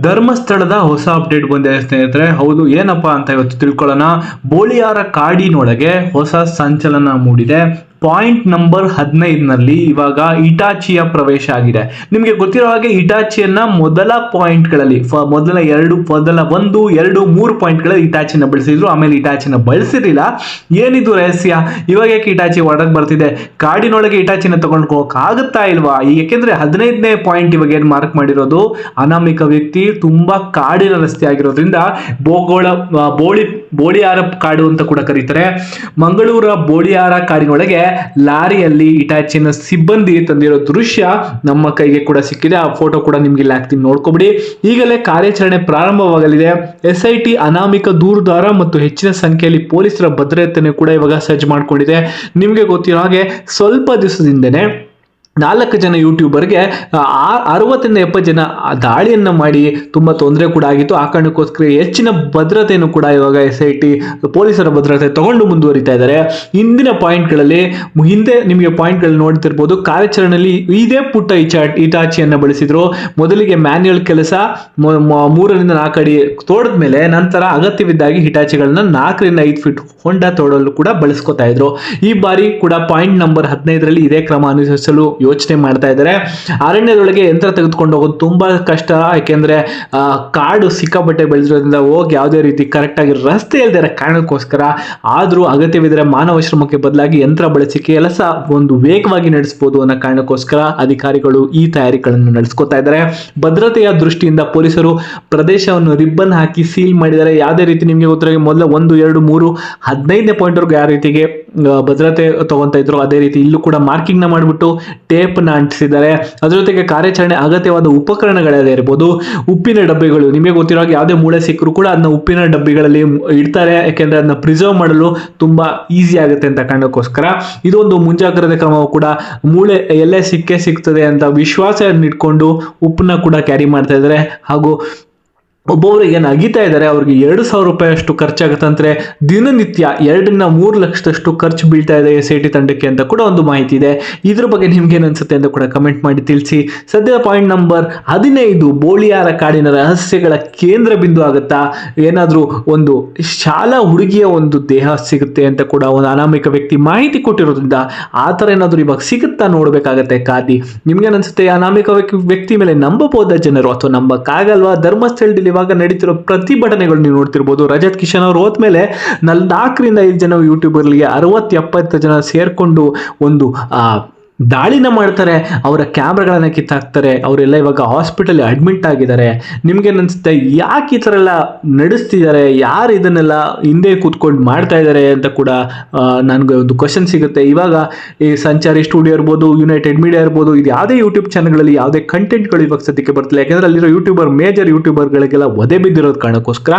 ಧರ್ಮಸ್ಥಳದ ಹೊಸ ಅಪ್ಡೇಟ್ ಬಂದಿದೆ ಸ್ನೇಹಿತರೆ. ಹೌದು, ಏನಪ್ಪಾ ಅಂತ ಇವತ್ತು ತಿಳ್ಕೊಳ್ಳೋಣ. ಬೋಳಿಯಾರ ಕಾಡಿನೊಳಗೆ ಹೊಸ ಸಂಚಲನ ಮೂಡಿದೆ. ಪಾಯಿಂಟ್ ನಂಬರ್ ಹದಿನೈದನಲ್ಲಿ ಇವಾಗ ಇಟಾಚಿಯ ಪ್ರವೇಶ ಆಗಿದೆ. ನಿಮಗೆ ಗೊತ್ತಿರೋ ಹಾಗೆ ಇಟಾಚಿಯನ್ನ ಮೊದಲ ಪಾಯಿಂಟ್ಗಳಲ್ಲಿ ಮೊದಲ ಎರಡು, ಮೊದಲ ಒಂದು, ಎರಡು, ಮೂರು ಪಾಯಿಂಟ್ಗಳಲ್ಲಿ ಇಟಾಚಿನ ಬಳಸಿದ್ರು. ಆಮೇಲೆ ಇಟಾಚಿನ ಬಳಸಿರಲಿಲ್ಲ. ಏನಿದು ರಹಸ್ಯ? ಇವಾಗ ಯಾಕೆ ಇಟಾಚಿ ಹೊರಗೆ ಬರ್ತಿದೆ? ಕಾಡಿನೊಳಗೆ ಇಟಾಚಿನ ತಗೊಂಡು ಹೋಗಕ್ಕಾಗುತ್ತಾ ಇಲ್ವಾ? ಈ ಯಾಕೆಂದ್ರೆ ಹದಿನೈದನೇ ಪಾಯಿಂಟ್ ಇವಾಗ ಏನು ಮಾರ್ಕ್ ಮಾಡಿರೋದು? ಅನಾಮಿಕ ವ್ಯಕ್ತಿ ತುಂಬಾ ಕಾಡಿನ ರಸ್ತೆ ಆಗಿರೋದ್ರಿಂದ ಬೋಗೋಳ ಬೋಳಿ, ಬೋಳಿಯಾರ ಕಾಡು ಅಂತ ಕೂಡ ಕರೀತಾರೆ. ಮಂಗಳೂರ ಬೋಳಿಯಾರ ಕಾಡಿನೊಳಗೆ ಲಾರಿಯಲ್ಲಿ ಇಟಾಚಿನ ಸಿಬ್ಬಂದಿ ತಂದಿರೋ ದೃಶ್ಯ ನಮ್ಮ ಕೈಗೆ ಕೂಡ ಸಿಕ್ಕಿದೆ. ಆ ಫೋಟೋ ಕೂಡ ನಿಮ್ಗೆ ಇಲ್ಲಿ ಹಾಕ್ತೀನಿ, ನೋಡ್ಕೊಬಿಡಿ. ಈಗಲೇ ಕಾರ್ಯಾಚರಣೆ ಪ್ರಾರಂಭವಾಗಲಿದೆ. ಎಸ್ ಐ ಟಿ ಅನಾಮಿಕ ದೂರುದಾರ ಮತ್ತು ಹೆಚ್ಚಿನ ಸಂಖ್ಯೆಯಲ್ಲಿ ಪೊಲೀಸರ ಭದ್ರತೆಯನ್ನು ಕೂಡ ಇವಾಗ ಸಜ್ಜು ಮಾಡಿಕೊಂಡಿದೆ. ನಿಮಗೆ ಗೊತ್ತಿರೋ ಹಾಗೆ ಸ್ವಲ್ಪ ದಿವಸದಿಂದನೇ ನಾಲ್ಕು ಜನ ಯೂಟ್ಯೂಬರ್ಗೆ, ಆ ಅರವತ್ತರಿಂದ ಎಪ್ಪತ್ತು ಜನ ದಾಳಿಯನ್ನು ಮಾಡಿ ತುಂಬ ತೊಂದರೆ ಕೂಡ ಆಗಿತ್ತು. ಆ ಕಾರಣಕ್ಕೋಸ್ಕರ ಹೆಚ್ಚಿನ ಭದ್ರತೆಯನ್ನು ಕೂಡ ಇವಾಗ ಎಸ್ ಐ ಟಿ, ಪೊಲೀಸರ ಭದ್ರತೆ ತಗೊಂಡು ಮುಂದುವರಿತಾ ಇದ್ದಾರೆ. ಇಂದಿನ ಪಾಯಿಂಟ್ಗಳಲ್ಲಿ ಹಿಂದೆ ನಿಮಗೆ ಪಾಯಿಂಟ್ಗಳು ನೋಡ್ತಿರ್ಬೋದು, ಕಾರ್ಯಾಚರಣೆಯಲ್ಲಿ ಇದೇ ಪುಟ್ಟ ಇಟಾಚಿಯನ್ನು ಬಳಸಿದ್ರು. ಮೊದಲಿಗೆ ಮ್ಯಾನ್ಯಲ್ ಕೆಲಸ ಮೂರರಿಂದ ನಾಲ್ಕು ಅಡಿ ತೋಡದ ಮೇಲೆ ನಂತರ ಅಗತ್ಯವಿದ್ದಾಗಿ ಹಿಟಾಚಿಗಳನ್ನ ನಾಲ್ಕರಿಂದ ಐದು ಫೀಟ್ ಹೊಂಡ ತೋಡಲು ಕೂಡ ಬಳಸ್ಕೊತಾ ಇದ್ರು. ಈ ಬಾರಿ ಕೂಡ ಪಾಯಿಂಟ್ ನಂಬರ್ ಹದಿನೈದರಲ್ಲಿ ಇದೇ ಕ್ರಮ ಅನುಸರಿಸಲು ಯೋಚನೆ ಮಾಡ್ತಾ ಇದ್ದಾರೆ. ಅರಣ್ಯದೊಳಗೆ ಯಂತ್ರ ತೆಗೆದುಕೊಂಡು ಹೋಗೋದು ತುಂಬಾ ಕಷ್ಟ. ಯಾಕೆಂದ್ರೆ ಕಾಡು ಸಿಕ್ಕಾಪಟ್ಟೆ ಬೆಳೆದಿರೋದ್ರಿಂದ ಹೋಗಿ ಯಾವುದೇ ರೀತಿ ಕರೆಕ್ಟ್ ಆಗಿ ರಸ್ತೆ ಇಲ್ಲದೆ ಇರೋ ಕಾರಣಕ್ಕೋಸ್ಕರ ಆದರೂ ಅಗತ್ಯವಿದ್ದರೆ ಮಾನವ ಶ್ರಮಕ್ಕೆ ಬದಲಾಗಿ ಯಂತ್ರ ಬಳಸಿ ಕೆಲಸ ಒಂದು ವೇಗವಾಗಿ ನಡೆಸಬಹುದು ಅನ್ನೋ ಕಾರಣಕ್ಕೋಸ್ಕರ ಅಧಿಕಾರಿಗಳು ಈ ತಯಾರಿಗಳನ್ನು ನಡೆಸ್ಕೊತಾ ಇದ್ದಾರೆ. ಭದ್ರತೆಯ ದೃಷ್ಟಿಯಿಂದ ಪೊಲೀಸರು ಪ್ರದೇಶವನ್ನು ರಿಬ್ಬನ್ ಹಾಕಿ ಸೀಲ್ ಮಾಡಿದ್ದಾರೆ. ಯಾವುದೇ ರೀತಿ ನಿಮಗೆ ಗೊತ್ತಾಗಿ ಮೊದಲ ಒಂದು, ಎರಡು, ಮೂರು, ಹದಿನೈದನೇ ಪಾಯಿಂಟ್ವರೆಗೂ ಯಾವ ರೀತಿಗೆ ಭದ್ರತೆ ತಗೊಂತ ಇದ್ರು, ಅದೇ ರೀತಿ ಇಲ್ಲೂ ಕೂಡ ಮಾರ್ಕಿಂಗ್ನ ಮಾಡಿಬಿಟ್ಟು ಟೇಪ್ನ ಅಂಟಿಸಿದ್ದಾರೆ. ಅದ್ರ ಜೊತೆಗೆ ಕಾರ್ಯಾಚರಣೆ ಅಗತ್ಯವಾದ ಉಪಕರಣಗಳೇ ಇರ್ಬೋದು. ಉಪ್ಪಿನ ಡಬ್ಬಿಗಳು, ನಿಮಗೆ ಗೊತ್ತಿರೋ ಹಾಗೆ ಯಾವುದೇ ಮೂಳೆ ಸಿಕ್ಕರು ಕೂಡ ಅದನ್ನ ಉಪ್ಪಿನ ಡಬ್ಬಿಗಳಲ್ಲಿ ಇಡ್ತಾರೆ. ಯಾಕೆಂದ್ರೆ ಅದನ್ನ ಪ್ರಿಸರ್ವ್ ಮಾಡಲು ತುಂಬಾ ಈಸಿ ಆಗುತ್ತೆ ಅಂತ ಕಾರಣಕ್ಕೋಸ್ಕರ. ಇದೊಂದು ಮುಂಜಾಗ್ರತೆ ಕ್ರಮವು ಕೂಡ ಮೂಳೆ ಎಲ್ಲೇ ಸಿಕ್ಕೇ ಸಿಗ್ತದೆ ಅಂತ ವಿಶ್ವಾಸ ಇಟ್ಕೊಂಡು ಉಪ್ಪನ್ನ ಕೂಡ ಕ್ಯಾರಿ ಮಾಡ್ತಾ ಇದ್ದಾರೆ. ಹಾಗೂ ಒಬ್ಬೊಬ್ಬರಿಗೆ ಏನು ಅಗಿತಾ ಇದ್ದಾರೆ, ಅವ್ರಿಗೆ ಎರಡು ಸಾವಿರ ರೂಪಾಯಿ ಅಷ್ಟು ಖರ್ಚಾಗುತ್ತಂದ್ರೆ ದಿನನಿತ್ಯ ಎರಡನ್ನ ಮೂರು ಲಕ್ಷದಷ್ಟು ಖರ್ಚು ಬೀಳ್ತಾ ಇದೆ ಎಸ್ ಐ ಟಿ ತಂಡಕ್ಕೆ ಅಂತ ಕೂಡ ಒಂದು ಮಾಹಿತಿ ಇದೆ. ಇದ್ರ ಬಗ್ಗೆ ನಿಮ್ಗೆ ಅನ್ಸುತ್ತೆ ಅಂತ ಕೂಡ ಕಮೆಂಟ್ ಮಾಡಿ ತಿಳಿಸಿ. ಸದ್ಯದ ಪಾಯಿಂಟ್ ನಂಬರ್ ಹದಿನೈದು ಬೋಳಿಯಾರ ಕಾಡಿನ ರಹಸ್ಯಗಳ ಕೇಂದ್ರ ಬಿಂದು ಆಗುತ್ತಾ? ಏನಾದರೂ ಒಂದು ಶಾಲಾ ಹುಡುಗಿಯ ಒಂದು ದೇಹ ಸಿಗುತ್ತೆ ಅಂತ ಕೂಡ ಒಂದು ಅನಾಮಿಕ ವ್ಯಕ್ತಿ ಮಾಹಿತಿ ಕೊಟ್ಟಿರೋದ್ರಿಂದ ಆ ಥರ ಏನಾದರೂ ಇವಾಗ ಸಿಗುತ್ತಾ ನೋಡಬೇಕಾಗತ್ತೆ ಕಾದಿ ನಿಮ್ಗೆ ಅನಿಸುತ್ತೆ ಅನಾಮಿಕ ವ್ಯಕ್ತಿ- ಮೇಲೆ ನಂಬಬಹುದ ಜನರು? ಅಥವಾ ನಂಬಕ್ಕಾಗಲ್ವಾ? ಧರ್ಮಸ್ಥಳದಲ್ಲಿ ಇವಾಗ ನಡೀತಿರೋ ಪ್ರತಿಭಟನೆಗಳು ನೀವು ನೋಡ್ತಿರ್ಬೋದು. ರಜತ್ ಕಿಶನ್ ಅವರು ಹೋದ್ಮೇಲೆ ನಲ್ ನಾಲ್ಕರಿಂದ ಐದು ಜನ ಯೂಟ್ಯೂಬರ್ಗಳಿಗೆ ಅರವತ್ತು ಎಪ್ಪತ್ತು ಜನ ಸೇರಿಕೊಂಡು ಒಂದು ದಾಳಿನ ಮಾಡ್ತಾರೆ, ಅವರ ಕ್ಯಾಮ್ರಾಗಳನ್ನ ಕಿತ್ತಾಕ್ತಾರೆ, ಅವರೆಲ್ಲ ಇವಾಗ ಹಾಸ್ಪಿಟಲ್ ಅಡ್ಮಿಟ್ ಆಗಿದ್ದಾರೆ. ನಿಮ್ಗೆ ಅನ್ಸುತ್ತೆ, ಯಾಕೆ ಈ ಥರ ಎಲ್ಲ ನಡೆಸ್ತಿದ್ದಾರೆ? ಯಾರು ಇದನ್ನೆಲ್ಲ ಹಿಂದೆ ಕೂತ್ಕೊಂಡು ಮಾಡ್ತಾ ಇದ್ದಾರೆ ಅಂತ ಕೂಡ ನನಗೆ ಒಂದು ಕ್ವಶನ್ ಸಿಗುತ್ತೆ. ಇವಾಗ ಈ ಸಂಚಾರಿ ಸ್ಟುಡಿಯೋ ಇರ್ಬೋದು ಯುನೈಟೆಡ್ ಮೀಡಿಯಾ ಇರ್ಬೋದು, ಇದು ಯಾವುದೇ ಯೂಟ್ಯೂಬ್ ಚಾನಲ್ಗಳಲ್ಲಿ ಯಾವುದೇ ಕಂಟೆಂಟ್ಗಳು ಇವಾಗ ಸದ್ಯಕ್ಕೆ ಬರ್ತಿಲ್ಲ. ಯಾಕೆಂದ್ರೆ ಅಲ್ಲಿರೋ ಯೂಟ್ಯೂಬರ್ ಮೇಜರ್ ಯೂಟ್ಯೂಬರ್ಗಳಿಗೆಲ್ಲ ಒದೆ ಬಿದ್ದಿರೋದು ಕಾರಣಕ್ಕೋಸ್ಕರ.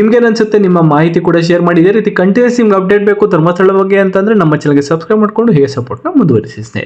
ನಿಮಗೆ ಅನ್ಸುತ್ತೆ, ನಿಮ್ಮ ಮಾಹಿತಿ ಕೂಡ ಶೇರ್ ಮಾಡಿ. ಇದೇ ರೀತಿ ಕಂಟಿನ್ಯೂಸ್ ನಿಮ್ಗೆ ಅಪ್ಡೇಟ್ ಬೇಕು ಧರ್ಮಸ್ಥಳ ಬಗ್ಗೆ ಅಂತಂದ್ರೆ ನಮ್ಮ ಚಾನಲ್ಗೆ ಸಬ್ಸ್ಕ್ರೈಬ್ ಮಾಡ್ಕೊಂಡು, ಹೇಗೆ ಸಪೋರ್ಟ್ನ ಮುಂದುವರಿಸಿ